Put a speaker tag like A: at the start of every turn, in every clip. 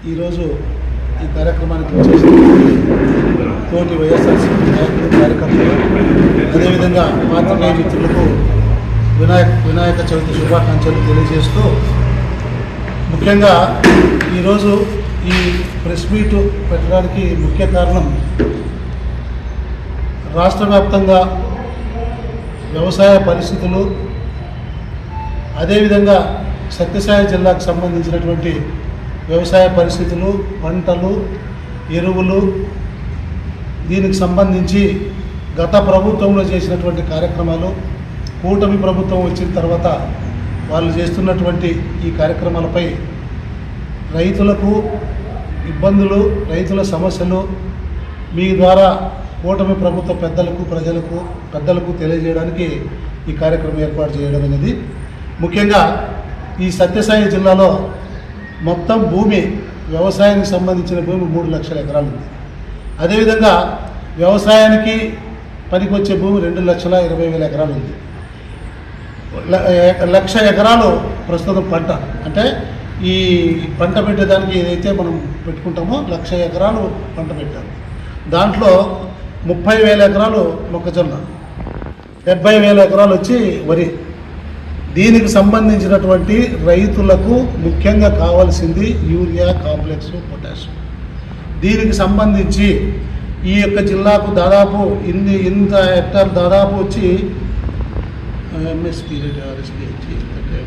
A: ఈరోజు ఈ కార్యక్రమానికి వచ్చేసి తోటి వైఎస్ఆర్సీపీ నాయకులు కార్యకర్తలు అదేవిధంగా పాత్రికేయ మిత్రులకు వినాయక వినాయక చవితి శుభాకాంక్షలు తెలియజేస్తూ ముఖ్యంగా ఈరోజు ఈ ప్రెస్ మీట్ పెట్టడానికి ముఖ్య కారణం రాష్ట్ర వ్యాప్తంగా వ్యవసాయ పరిస్థితులు అదేవిధంగా సత్యసాయి జిల్లాకు సంబంధించినటువంటి వ్యవసాయ పరిస్థితులు పంటలు ఎరువులు దీనికి సంబంధించి గత ప్రభుత్వంలో చేసినటువంటి కార్యక్రమాలు కూటమి ప్రభుత్వం వచ్చిన తర్వాత వాళ్ళు చేస్తున్నటువంటి ఈ కార్యక్రమాలపై రైతులకు ఇబ్బందులు రైతుల సమస్యలు మీ ద్వారా కూటమి ప్రభుత్వ పెద్దలకు ప్రజలకు పెద్దలకు తెలియజేయడానికి ఈ కార్యక్రమం ఏర్పాటు చేయడం అనేది. ముఖ్యంగా ఈ సత్యసాయి జిల్లాలో మొత్తం భూమి వ్యవసాయానికి సంబంధించిన భూమి మూడు లక్షల ఎకరాలు ఉంది. అదేవిధంగా వ్యవసాయానికి పనికొచ్చే భూమి రెండు లక్షల ఇరవై వేల ఎకరాలు ఉంది. లక్ష ఎకరాలు ప్రస్తుతం పంట. అంటే ఈ పంట పెట్టేదానికి ఏదైతే మనం పెట్టుకుంటామో లక్ష ఎకరాలు పంట పెట్టారు దాంట్లో ముప్పై వేల ఎకరాలు మొక్కజొన్న డెబ్బై వేల ఎకరాలు వచ్చి వరి. దీనికి సంబంధించినటువంటి రైతులకు ముఖ్యంగా కావాల్సింది యూరియా కాంప్లెక్స్ పొటాషియం దీనికి సంబంధించి ఈ యొక్క జిల్లాకు దాదాపు ఇన్ని ఇంత హెక్టార్ దాదాపు వచ్చి ఎంఎస్పీ ఆర్ఎస్పీ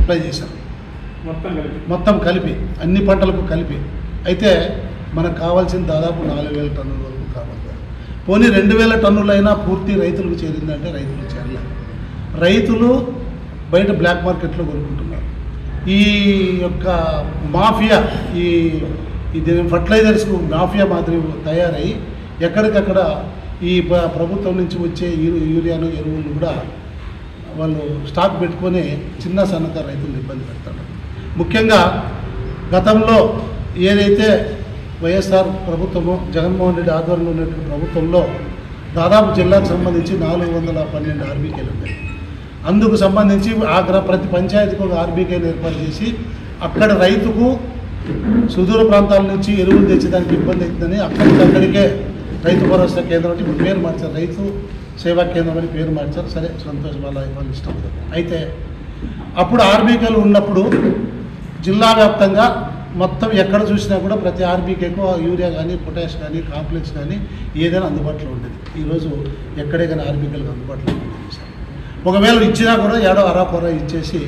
A: అప్లై చేశారు
B: మొత్తం కలిపి?
A: మొత్తం కలిపి అన్ని పంటలకు కలిపి. అయితే మనకు కావాల్సిన దాదాపు నాలుగు వేల టన్నుల వరకు కావాలి. పోనీ రెండు వేల టన్నులైనా పూర్తి రైతులకు చేరిందంటే రైతులకు చేరలేదు రైతులు బయట బ్లాక్ మార్కెట్లో కొనుక్కుంటున్నారు. ఈ యొక్క మాఫియా ఈ ఇది ఫర్టిలైజర్స్ మాఫియా మాదిరి తయారై ఎక్కడికక్కడ ఈ ప్రభుత్వం నుంచి వచ్చే యూ- యూరియాను ఎరువులను కూడా వాళ్ళు స్టాక్ పెట్టుకొని చిన్న సన్నకారు రైతులను ఇబ్బంది పెడతారు. ముఖ్యంగా గతంలో ఏదైతే వైఎస్ఆర్ ప్రభుత్వము జగన్మోహన్ రెడ్డి ఆధ్వర్యంలో ఉన్నటువంటి ప్రభుత్వంలో దాదాపు జిల్లాకు సంబంధించి నాలుగు వందల పన్నెండు ఆర్బీకేలు ఉన్నాయి. అందుకు సంబంధించి ఆ ప్రతి పంచాయతీకి ఒక ఆర్బీకేని ఏర్పాటు చేసి అక్కడ రైతుకు సుదూర ప్రాంతాల నుంచి ఎరువులు తెచ్చేదానికి ఇబ్బంది అవుతుందని అక్కడికక్కడికే రైతు భరోసా కేంద్రం అంటే ఇప్పుడు పేరు మార్చారు. రైతు సేవా కేంద్రం అని పేరు మార్చారు. సరే సంతోషం వాళ్ళ వాళ్ళ ఇష్టం అయితే అప్పుడు ఆర్బీకేలు ఉన్నప్పుడు జిల్లా వ్యాప్తంగా మొత్తం ఎక్కడ చూసినా కూడా ప్రతి ఆర్బీకేకు యూరియా కానీ పొటాష్ కానీ కాంప్లెక్స్ కానీ ఏదైనా అందుబాటులో ఉంటుంది ఈరోజు ఎక్కడే కానీ ఆర్బీకేలకు అందుబాటులో ఉంటుంది సార్ ఒకవేళ ఇచ్చినా కూడా ఏడో అరా కొర ఇచ్చేసి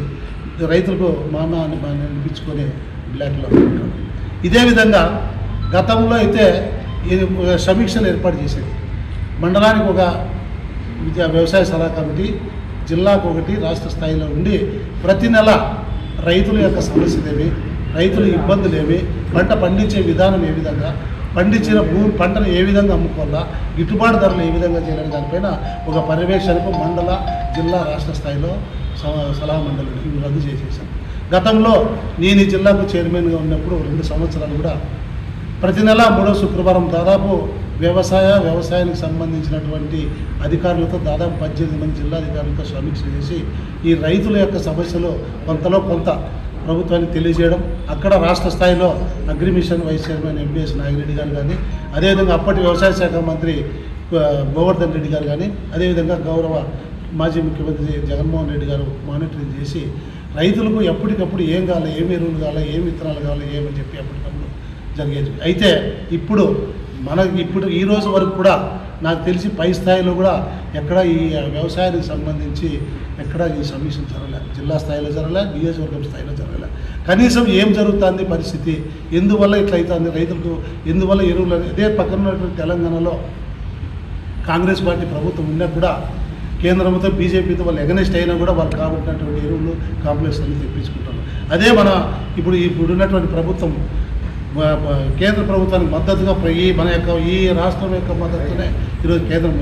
A: రైతులకు మామ అని అనిపించుకొని బ్లాక్లో ఉంటాడు ఇదే విధంగా గతంలో అయితే సమీక్షలు ఏర్పాటు చేసేది మండలానికి ఒక విద్యా వ్యవసాయ సలహా కమిటీ జిల్లాకు ఒకటి రాష్ట్ర స్థాయిలో ఉండి ప్రతి నెల రైతుల యొక్క సమస్యలేవి రైతుల ఇబ్బందులు పంట పండించే విధానం ఏ విధంగా పండించిన భూ పంటను ఏ విధంగా అమ్ముకోవాలా? గిట్టుబాటు ధరలు ఏ విధంగా చేయాలని దానిపైన ఒక పర్యవేక్షణకు మండల జిల్లా రాష్ట్ర స్థాయిలో స- సలహా మండలిని రద్దు చేసేసాం. గతంలో నేను ఈ జిల్లాకు చైర్మన్గా ఉన్నప్పుడు రెండు సంవత్సరాలు కూడా ప్రతి నెల మూడో శుక్రవారం దాదాపు వ్యవసాయ వ్యవసాయానికి సంబంధించినటువంటి అధికారులతో దాదాపు పద్దెనిమిది మంది జిల్లాధికారులతో సమీక్ష చేసి ఈ రైతుల యొక్క సమస్యలు కొంతలో కొంత ప్రభుత్వానికి తెలియజేయడం అక్కడ రాష్ట్ర స్థాయిలో agri mission vice chairman MPS Nagi Reddy గారు కానీ అదేవిధంగా అప్పటి వ్యవసాయ శాఖ మంత్రి గోవర్ధన్ రెడ్డి గారు కానీ అదేవిధంగా గౌరవ మాజీ ముఖ్యమంత్రి జగన్మోహన్ రెడ్డి గారు మానిటరింగ్ చేసి రైతులకు ఎప్పటికప్పుడు ఏం కావాలి ఏం ఎరువులు కావాలి ఏమి విత్తనాలు కావాలి ఏమని చెప్పి ఎప్పటికప్పుడు జరిగేది. అయితే ఇప్పుడు మనకి ఇప్పుడు ఈ రోజు వరకు కూడా నాకు తెలిసి పై స్థాయిలో కూడా ఎక్కడ ఈ వ్యవసాయానికి సంబంధించి ఎక్కడ ఈ సమీక్షలు జరగలే. జిల్లా స్థాయిలో జరగలే నియోజకవర్గం స్థాయిలో జరగలే. కనీసం ఏం జరుగుతుంది పరిస్థితి? ఎందువల్ల ఇట్లా అవుతుంది రైతులకు ఎందువల్ల ఎరువులు అదే పక్కన ఉన్నటువంటి తెలంగాణలో కాంగ్రెస్ పార్టీ ప్రభుత్వం ఉన్నా కూడా కేంద్రంతో బీజేపీతో వాళ్ళు ఎగనెస్ట్ అయినా కూడా వాళ్ళు కాబట్టినటువంటి ఎరువులు కాంప్లెక్స్ అన్ని తెప్పించుకుంటారు అదే మన ఇప్పుడు ఇప్పుడు ఉన్నటువంటి ప్రభుత్వం కేంద్ర ప్రభుత్వానికి మద్దతుగా ఈ మన యొక్క ఈ రాష్ట్రం యొక్క మద్దతునే ఈరోజు కేంద్రం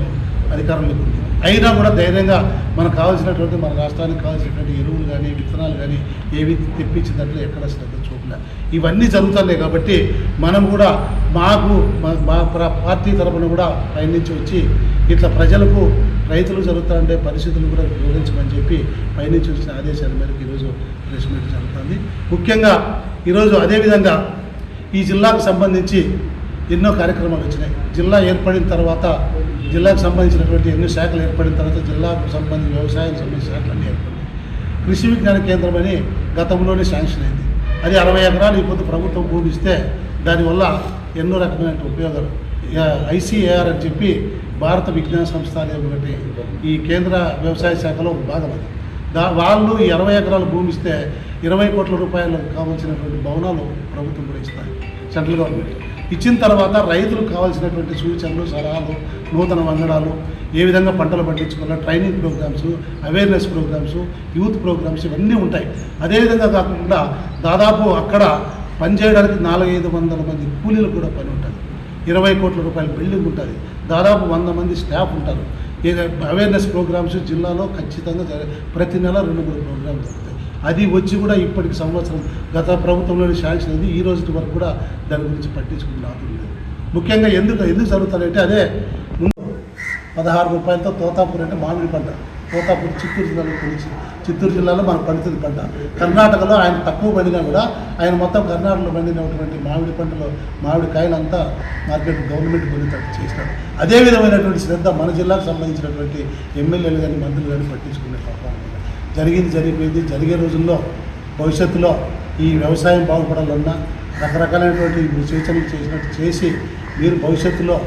A: అధికారంలోకి ఉంది అయినా కూడా ధైర్యంగా మనకు కావాల్సినటువంటి మన రాష్ట్రానికి కావాల్సినటువంటి ఎరువులు కానీ విత్తనాలు కానీ ఏవి తెప్పించినట్లు ఎక్కడ శ్రద్ధ చూపలే. ఇవన్నీ జరుగుతున్నాయి కాబట్టి మనం కూడా మాకు మా- మా ప్ర- పార్టీ తరపున కూడా పయనించి వచ్చి ఇట్లా ప్రజలకు రైతులు జరుగుతుంటే పరిస్థితులు కూడా వివరించమని చెప్పి పయనించి వచ్చిన ఆదేశాల మేరకు ఈరోజు ప్రెస్ మీట్ జరుగుతుంది. ముఖ్యంగా ఈరోజు అదేవిధంగా ఈ జిల్లాకు సంబంధించి ఎన్నో కార్యక్రమాలు వచ్చినాయి. జిల్లా ఏర్పడిన తర్వాత జిల్లాకు సంబంధించినటువంటి ఎన్నో శాఖలు ఏర్పడిన తర్వాత జిల్లాకు సంబంధించిన వ్యవసాయానికి సంబంధించిన శాఖలు అన్నీ ఏర్పడినాయి. కృషి విజ్ఞాన కేంద్రం అని గతంలోనే శాంక్షన్ అయింది. అది అరవై ఎకరాలు ఇప్పుడు ప్రభుత్వం భూమి ఇస్తే దానివల్ల ఎన్నో రకమైన ఉపయోగాలు. ఐసీఏఆర్ అని చెప్పి భారత విజ్ఞాన సంస్థ అనే ఒకటి ఈ కేంద్ర వ్యవసాయ శాఖలో ఒక భాగం అది. దా వాళ్ళు ఈ అరవై ఎకరాల భూమి ఇస్తే ఇరవై కోట్ల రూపాయలు కావాల్సినటువంటి భవనాలు ప్రభుత్వం కూడా ఇస్తాయి సెంట్రల్ గవర్నమెంట్. ఇచ్చిన తర్వాత రైతులకు కావాల్సినటువంటి సూచనలు సలహాలు నూతన వంగడాలు ఏ విధంగా పంటలు పండించుకోవాలో training programmes awareness programmes youth programmes ఇవన్నీ ఉంటాయి. అదేవిధంగా కాకుండా దాదాపు అక్కడ పనిచేయడానికి నాలుగైదు వందల మంది కూలీలు కూడా పని ఉంటుంది ఇరవై కోట్ల రూపాయల బిల్డింగ్ ఉంటుంది. దాదాపు వంద మంది స్టాఫ్ ఉంటారు. అవేర్నెస్ ప్రోగ్రామ్స్ జిల్లాలో ఖచ్చితంగా ప్రతి నెల రెండు మూడు ప్రోగ్రామ్స్ జరుగుతాయి. అది వచ్చి కూడా ఇప్పటికి సంవత్సరం గత ప్రభుత్వంలోని శాంక్షన్ అయింది. ఈ రోజు వరకు కూడా దాని గురించి పట్టించుకుని రాదు ముఖ్యంగా ఎందుకు ఎందుకు జరుగుతారంటే అదే ముందు పదహారు రూపాయలతో తోతాపూర్ అంటే మామిడి పంట తోతాపూర్ చిత్తూరు జిల్లాలో పిలిచి చిత్తూరు జిల్లాలో మనకు పండుతుంది పంట. కర్ణాటకలో ఆయన తక్కువ పండినా కూడా ఆయన మొత్తం కర్ణాటకలో పండినటువంటి మామిడి పంటలో మామిడి కాయలంతా మార్కెట్ గవర్నమెంట్ పొందుతాడు చేసినాడు అదే విధమైనటువంటి శ్రద్ధ మన జిల్లాకు సంబంధించినటువంటి ఎమ్మెల్యేలు కానీ మంత్రులు కానీ పట్టించుకునే పాపం జరిగింది జరిగిపోయింది జరిగే రోజుల్లో భవిష్యత్తులో ఈ వ్యవసాయం బాగుపడాలన్నా రకరకాలైనటువంటి సూచనలు చేసినట్టు చేసి మీరు భవిష్యత్తులో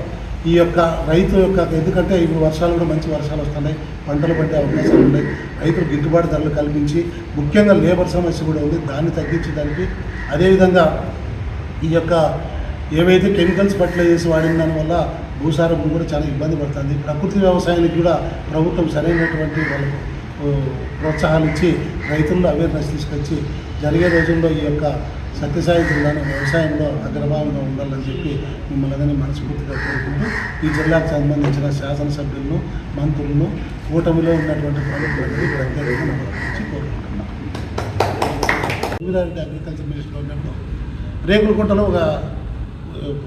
A: ఈ యొక్క రైతు యొక్క ఎందుకంటే ఇప్పుడు వర్షాలు కూడా మంచి వర్షాలు వస్తున్నాయి పంటలు పట్టే అవకాశాలు ఉన్నాయి రైతులు గిట్టుబాటు ధరలు కల్పించి ముఖ్యంగా లేబర్ సమస్య కూడా ఉంది దాన్ని తగ్గించడానికి అదేవిధంగా ఈ యొక్క ఏవైతే కెమికల్స్ ఫర్టిలైజర్స్ వాడిన దానివల్ల భూసారం కూడా చాలా ఇబ్బంది పడుతుంది. ప్రకృతి వ్యవసాయానికి కూడా ప్రభుత్వం సరైనటువంటి వాళ్ళకు ఓ, ప్రోత్సాహాలు ఇచ్చి రైతుల్లో అవేర్నెస్ తీసుకొచ్చి జరిగే రోజుల్లో ఈ యొక్క సత్యసాయి జిల్లాను వ్యవసాయంలో అగ్రభాగంగా ఉండాలని చెప్పి మిమ్మల్ని అందరినీ మనస్ఫూర్తిగా కోరుకుంటూ ఈ జిల్లాకు సంబంధించిన శాసనసభ్యులను మంత్రులను కూటమిలో ఉన్నటువంటి ప్రముఖులందరికీ ప్రత్యేకంగా నమస్కరించి కోరుకుంటున్నాను అగ్రికల్చర్ మినిస్టర్ ఉన్నప్పుడు రేకులకుంటలో ఒక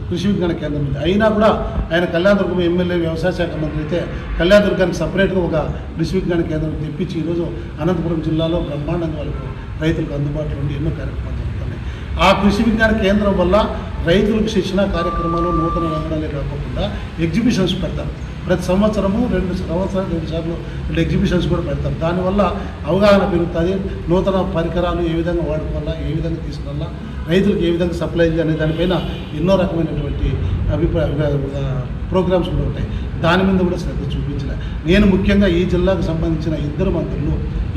A: కృషి విజ్ఞాన కేంద్రం ఉంది. అయినా కూడా ఆయన కళ్యాణదుర్గం ఎమ్మెల్యే వ్యవసాయ శాఖ మంత్రి అయితే కళ్యాణదుర్గానికి సపరేట్గా ఒక కృషి విజ్ఞాన కేంద్రం తెప్పించి ఈరోజు అనంతపురం జిల్లాలో బ్రహ్మాండంగా వాళ్ళకు రైతులకు అందుబాటులో ఉండి ఎన్నో కార్యక్రమాలు జరుగుతున్నాయి. ఆ కృషి విజ్ఞాన కేంద్రం వల్ల రైతులకు శిక్షణ కార్యక్రమాలు నూతన రంగాలే కాకుండా ఎగ్జిబిషన్స్ పెడతారు ప్రతి సంవత్సరము రెండు సంవత్సరాలు రెండు సార్లు రెండు ఎగ్జిబిషన్స్ కూడా పెడతారు దానివల్ల అవగాహన పెరుగుతుంది నూతన పరికరాలు ఏ విధంగా వాడుకోవాలా ఏ విధంగా తీసుకురావాలా రైతులకు ఏ విధంగా సప్లై అనే దానిపైన ఎన్నో రకమైనటువంటి అభిప్రాయ ప్రోగ్రామ్స్ కూడా ఉంటాయి. దాని మీద కూడా శ్రద్ధ చూపించిన నేను ముఖ్యంగా ఈ జిల్లాకు సంబంధించిన ఇద్దరు మంత్రులు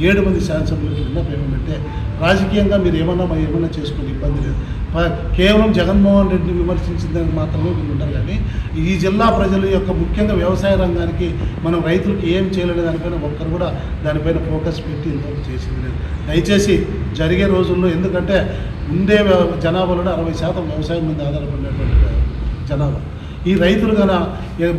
A: ఏడు మంది శాసనసభ్యులకు విన్నపం ఏమంటే రాజకీయంగా మీరు ఏమన్నా ఏమన్నా చేసుకుని ఇబ్బంది లేదు. కేవలం జగన్మోహన్ రెడ్డిని విమర్శించిందని మాత్రమే మీరు ఉంటారు కానీ ఈ జిల్లా ప్రజల యొక్క ముఖ్యంగా వ్యవసాయ రంగానికి మనం రైతులకు ఏం చేయలేని దానిపైన ఒక్కరు కూడా దానిపైన ఫోకస్ పెట్టి ఇంతవరకు చేసింది లేదు. దయచేసి జరిగే రోజుల్లో ఎందుకంటే ఉండే జనాభాలో అరవై శాతం వ్యవసాయం మీద ఆధారపడినటువంటి జనాభా. ఈ రైతులు కన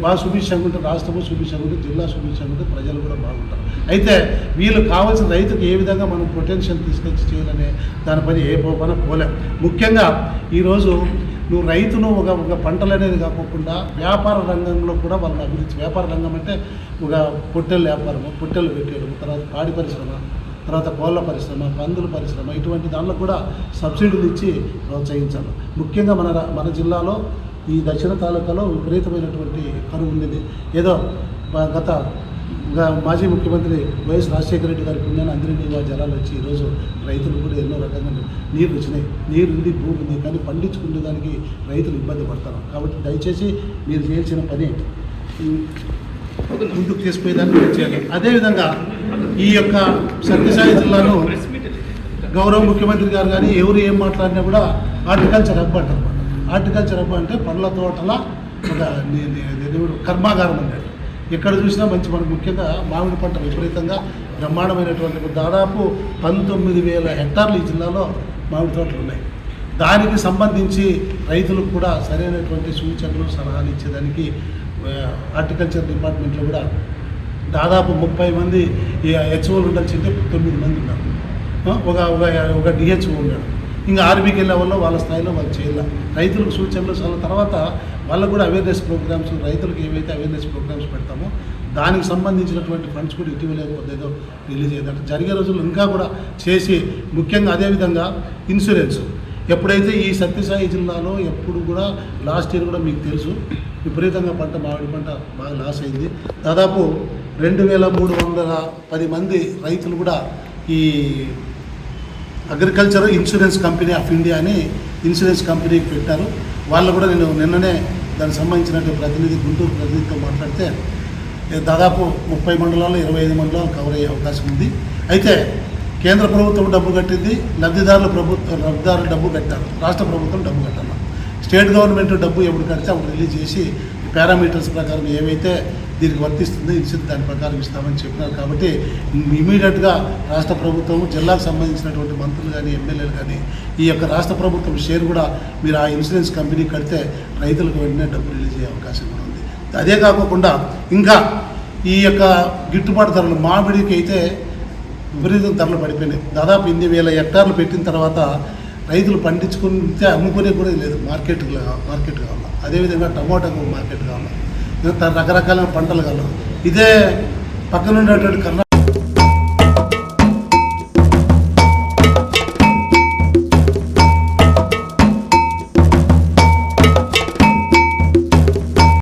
A: బాగా సుభిక్షంగా రాష్ట్రము సుభిక్షంగా ఉంటే జిల్లా సుభిక్షంగా ఉంటే ప్రజలు కూడా బాగుంటారు. అయితే వీళ్ళు కావాల్సిన రైతుకు ఏ విధంగా మనం పొటెన్షియల్ తీసుకొచ్చి చేయాలనే దానిపైన ఏ పోపన పోలేం. ముఖ్యంగా ఈరోజు నువ్వు రైతును ఒక ఒక పంటలు అనేది కాకుండా వ్యాపార రంగంలో కూడా వాళ్ళని అభివృద్ధి వ్యాపార రంగం అంటే ఒక పొట్టెల వ్యాపారము పొట్టెలు పెట్టేయడం తర్వాత పాడి పరిశ్రమ తర్వాత కోళ్ళ పరిశ్రమ పందుల పరిశ్రమ ఇటువంటి దానిలో కూడా సబ్సిడీలు ఇచ్చి ప్రోత్సహించాలి. ముఖ్యంగా మన రా- మన జిల్లాలో ఈ దక్షిణ తాలూకాలో విపరీతమైనటువంటి కరువు ఉండేది ఏదో గత మాజీ ముఖ్యమంత్రి వైఎస్ రాజశేఖర రెడ్డి గారి పుణ్యాన్ని అందరినీ జలాలు వచ్చి ఈరోజు రైతులు కూడా ఎన్నో రకంగా నీరు వచ్చినాయి. నీరు ఉంది భూమి ఉంది కానీ పండించుకునే దానికి రైతులు ఇబ్బంది పడతారు. కాబట్టి దయచేసి మీరు చేయాల్సిన పని ముందుకు తీసుకుపోయేదాన్ని చేయాలి. అదేవిధంగా ఈ యొక్క సత్యసాయి జిల్లాలో గౌరవ ముఖ్యమంత్రి గారు కానీ ఎవరు ఏం మాట్లాడినా కూడా హార్టికల్చర్ హబ్ అంటారు. హార్టికల్చర్ హబ్ అంటే పండ్ల తోటల ఒక దేవుడు కర్మాగారం అన్నాడు ఎక్కడ చూసినా మంచి మనకు ముఖ్యంగా మామిడి పంట విపరీతంగా బ్రహ్మాండమైనటువంటి దాదాపు పంతొమ్మిది వేల హెక్టార్లు ఈ జిల్లాలో మామిడి తోటలు ఉన్నాయి. దానికి సంబంధించి రైతులకు కూడా సరైనటువంటి సూచనలు సలహాలు ఇచ్చేదానికి హార్టికల్చర్ డిపార్ట్మెంట్లో కూడా దాదాపు ముప్పై మంది ఈ హెచ్ఓలు ఉండాల్సింటే తొమ్మిది మంది ఉన్నారు. ఒక ఒక ఒక డిహెచ్ఓ ఉన్నాడు. ఇంకా ఆర్మీకి వెళ్ళే వాళ్ళు వాళ్ళ స్థాయిలో వాళ్ళు చేయాల. రైతులకు సూచనలు చాలా. తర్వాత వాళ్ళకు కూడా అవేర్నెస్ ప్రోగ్రామ్స్ రైతులకు ఏవైతే అవేర్నెస్ ప్రోగ్రామ్స్ పెడతామో దానికి సంబంధించినటువంటి ఫండ్స్ కూడా ఇటీవల ఏదో రిలీజ్ అయ్యేదంటే జరిగే రోజులు ఇంకా కూడా చేసి ముఖ్యంగా అదేవిధంగా ఇన్సూరెన్స్ ఎప్పుడైతే ఈ సత్యసాయి జిల్లాలో ఎప్పుడు కూడా లాస్ట్ ఇయర్ కూడా మీకు తెలుసు విపరీతంగా పంట మామిడి పంట బాగా లాస్ అయింది. దాదాపు రెండు వేల మూడు వందల పది మంది రైతులు కూడా ఈ agriculture insurance company of India అని ఇన్సూరెన్స్ కంపెనీకి పెట్టారు. వాళ్ళు కూడా నేను నిన్ననే దానికి సంబంధించినటువంటి ప్రతినిధి గుంటూరు ప్రతినిధితో మాట్లాడితే దాదాపు ముప్పై మండలాలు ఇరవై ఐదు మండలాలు కవర్ అయ్యే అవకాశం ఉంది. అయితే కేంద్ర ప్రభుత్వం డబ్బు కట్టింది లబ్ధిదారుల ప్రభుత్వం లబ్ధిదారులు డబ్బు కట్టారు రాష్ట్ర ప్రభుత్వం డబ్బు కట్టాలి. స్టేట్ గవర్నమెంట్ డబ్బు ఎప్పుడు కడితే అప్పుడు రిలీజ్ చేసి పారామీటర్స్ ప్రకారం ఏవైతే దీనికి వర్తిస్తుంది. ఇన్సెంట్ దాని ప్రకారం ఇస్తామని చెప్పినారు. కాబట్టి ఇమీడియట్గా రాష్ట్ర ప్రభుత్వం జిల్లాకు సంబంధించినటువంటి మంత్రులు కానీ ఎమ్మెల్యేలు కానీ ఈ యొక్క రాష్ట్ర ప్రభుత్వం షేర్ కూడా మీరు ఆ ఇన్సూరెన్స్ కంపెనీ కడితే రైతులకు వెంటనే డబ్బు రిలీజ్ అయ్యే అవకాశం కూడా ఉంది. అదే కాకుండా ఇంకా ఈ యొక్క గిట్టుబాటు ధరలు మామిడికి అయితే విపరీతం ధరలు పడిపోయినాయి. దాదాపు ఎనిమిది వేల హెక్టార్లు పెట్టిన తర్వాత రైతులు పండించుకుంటే అమ్ముకునే కూడా లేదు. మార్కెట్ మార్కెట్ కావాలి. అదేవిధంగా టమాటాకు మార్కెట్ కావాలి. రకరకాలైన పంటలు కలవు ఇదే పక్కన ఉండేటువంటి కర్ణాటక